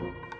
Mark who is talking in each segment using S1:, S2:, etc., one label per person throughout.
S1: うん。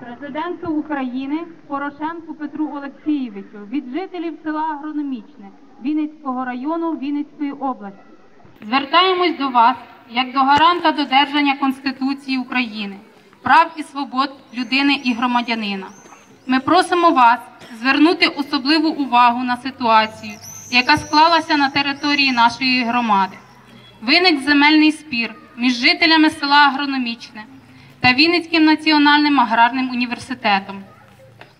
S1: Президенту України Порошенку Петру Олексійовичу від жителів села Агрономічне Вінницького району Вінницької області. Звертаємось до вас як до гаранта додержання Конституції України, прав і свобод людини і громадянина. Ми просимо вас звернути особливу увагу на ситуацію, яка склалася на території нашої громади. Виник земельний спір між жителями села Агрономічне та Вінницьким національним аграрним університетом.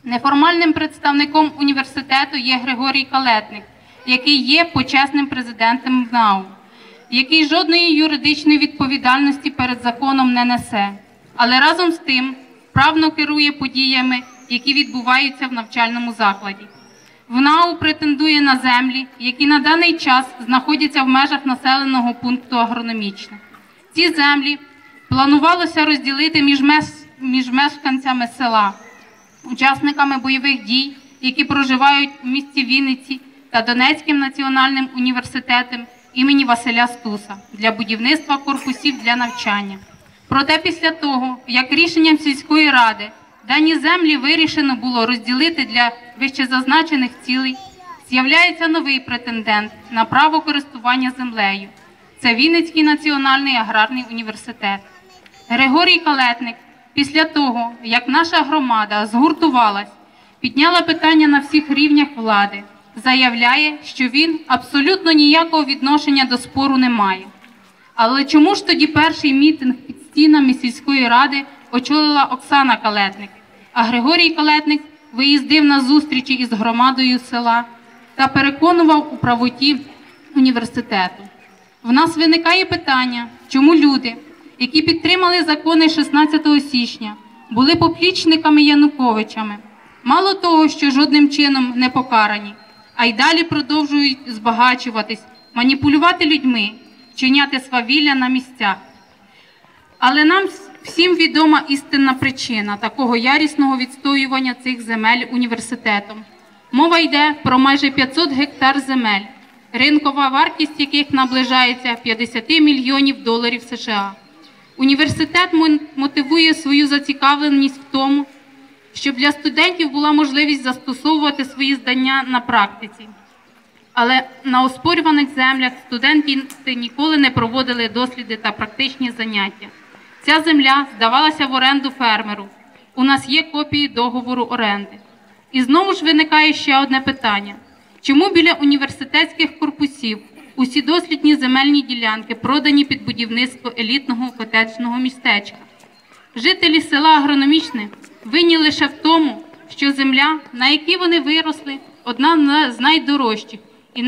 S1: Неформальним представником університету є Григорій Калетник, який є почесним президентом ВНАУ, який жодної юридичної відповідальності перед законом не несе, але разом з тим правно керує подіями, які відбуваються в навчальному закладі. ВНАУ претендує на землі, які на даний час знаходяться в межах населеного пункту агрономічне. Ці землі планувалося розділити між, мес- між мешканцями села, учасниками бойових дій, які проживають у місті Вінниці та Донецьким національним університетом імені Василя Стуса для будівництва корпусів для навчання. Проте після того, як рішенням сільської ради дані землі вирішено було розділити для вищезазначених цілей, з'являється новий претендент на право користування землею. Це Вінницький національний аграрний університет. Григорій Калетник, після того, як наша громада згуртувалась, підняла питання на всіх рівнях влади, заявляє, що він абсолютно ніякого відношення до спору не має. Але чому ж тоді перший мітинг під стінами сільської ради очолила Оксана Калетник, а Григорій Калетник виїздив на зустрічі із громадою села та переконував у правоті університету? В нас виникає питання, чому люди, які підтримали закони 16 січня, були поплічниками Януковичами, мало того, що жодним чином не покарані, а й далі продовжують збагачуватись, маніпулювати людьми, вчиняти свавілля на місцях. Але нам всім відома істинна причина такого ярісного відстоювання цих земель університетом. Мова йде про майже 500 гектар земель, ринкова вартість яких наближається 50 мільйонів доларів США. Університет мотивує свою зацікавленість в тому, щоб для студентів була можливість застосовувати свої знання на практиці. Але на оспорюваних землях студенти ніколи не проводили досліди та практичні заняття. Ця земля здавалася в оренду фермеру. У нас є копії договору оренди. І знову ж виникає ще одне питання: чому біля університетських корпусів усі дослідні земельні ділянки продані під будівництво елітного котеджного містечка? Жителі села Агрономічне винні лише в тому, що земля, на якій вони виросли, одна з найдорожчих і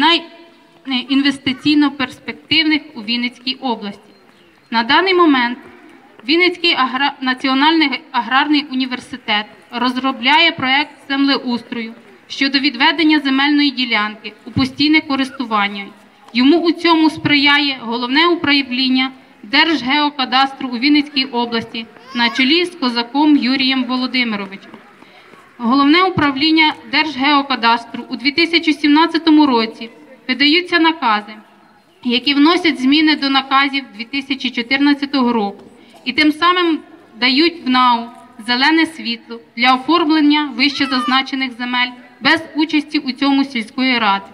S1: найінвестиційно перспективних у Вінницькій області. На даний момент Вінницький агра... національний аграрний університет розробляє проект землеустрою щодо відведення земельної ділянки у постійне користування. Йому у цьому сприяє головне управління Держгеокадастру у Вінницькій області на чолі з козаком Юрієм Володимировичем. Головне управління Держгеокадастру у 2017 році видаються накази, які вносять зміни до наказів 2014 року і тим самим дають в НАУ зелене світло для оформлення вище зазначених земель без участі у цьому сільської ради.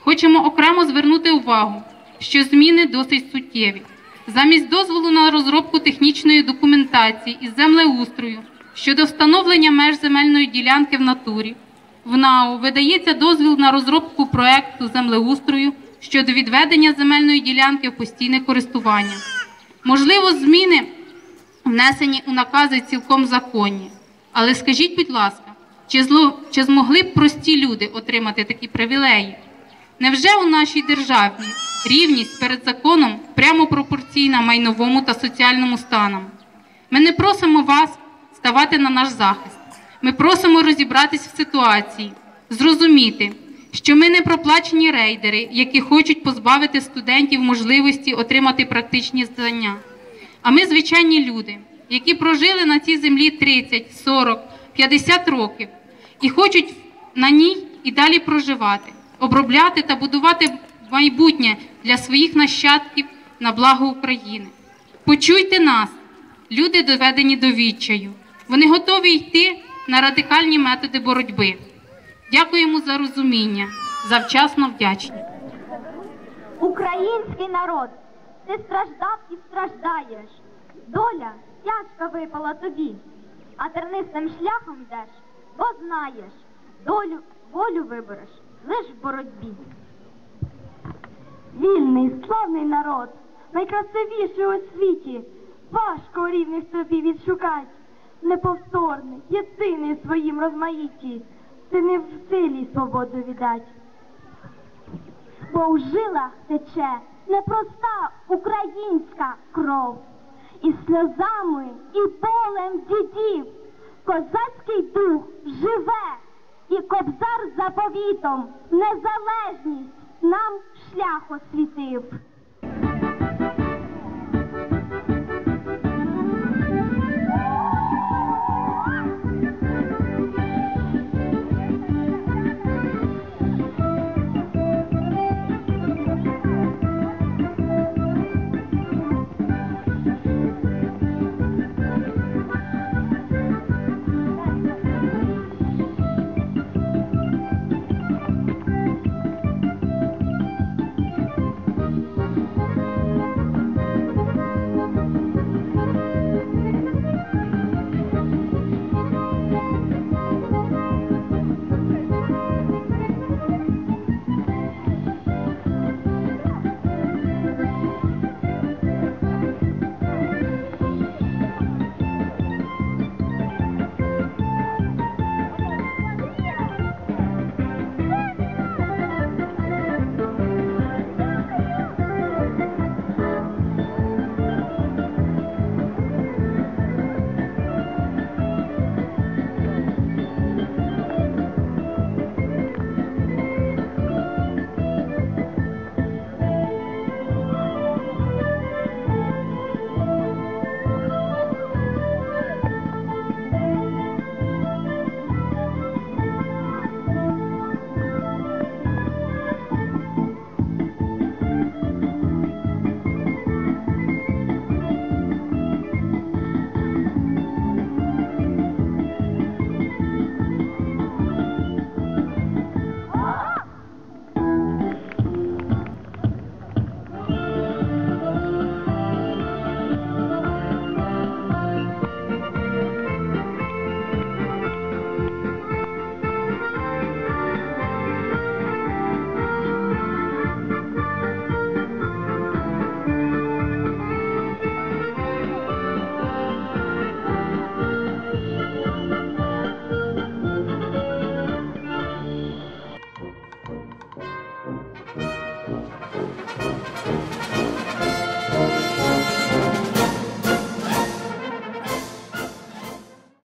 S1: Хочемо окремо звернути увагу, що зміни досить суттєві. Замість дозволу на розробку технічної документації із землеустрою щодо встановлення меж земельної ділянки в натурі, в НАУ видається дозвіл на розробку проекту землеустрою щодо відведення земельної ділянки в постійне користування. Можливо, зміни внесені у накази цілком законні. Але скажіть, будь ласка, чи, чи змогли б прості люди отримати такі привілеї? Невже у нашій державі рівність перед законом прямо пропорційна майновому та соціальному станам? Ми не просимо вас ставати на наш захист. Ми просимо розібратись в ситуації, зрозуміти, що ми не проплачені рейдери, які хочуть позбавити студентів можливості отримати практичні знання. А ми звичайні люди, які прожили на цій землі 30, 40, 50 років і хочуть на ній і далі проживати, обробляти та будувати майбутнє для своїх нащадків на благо України. Почуйте нас, люди доведені до відчаю. Вони готові йти на радикальні методи боротьби. Дякуємо за розуміння, завчасно вдячні.
S2: Український народ, ти страждав і страждаєш. Доля тяжка випала тобі, а тернистим шляхом йдеш, бо знаєш, долю волю вибереш лиш в боротьбі. Вільний, славний народ, найкрасивіший у світі, важко рівних тобі відшукать, неповторний, єдиний своїм розмаїтті, ти не в силі свободу віддать. Бо у жилах тече непроста українська кров, і сльозами, і болем дідів козацький дух живе, і кобзар заповітом незалежність нам шлях освітив.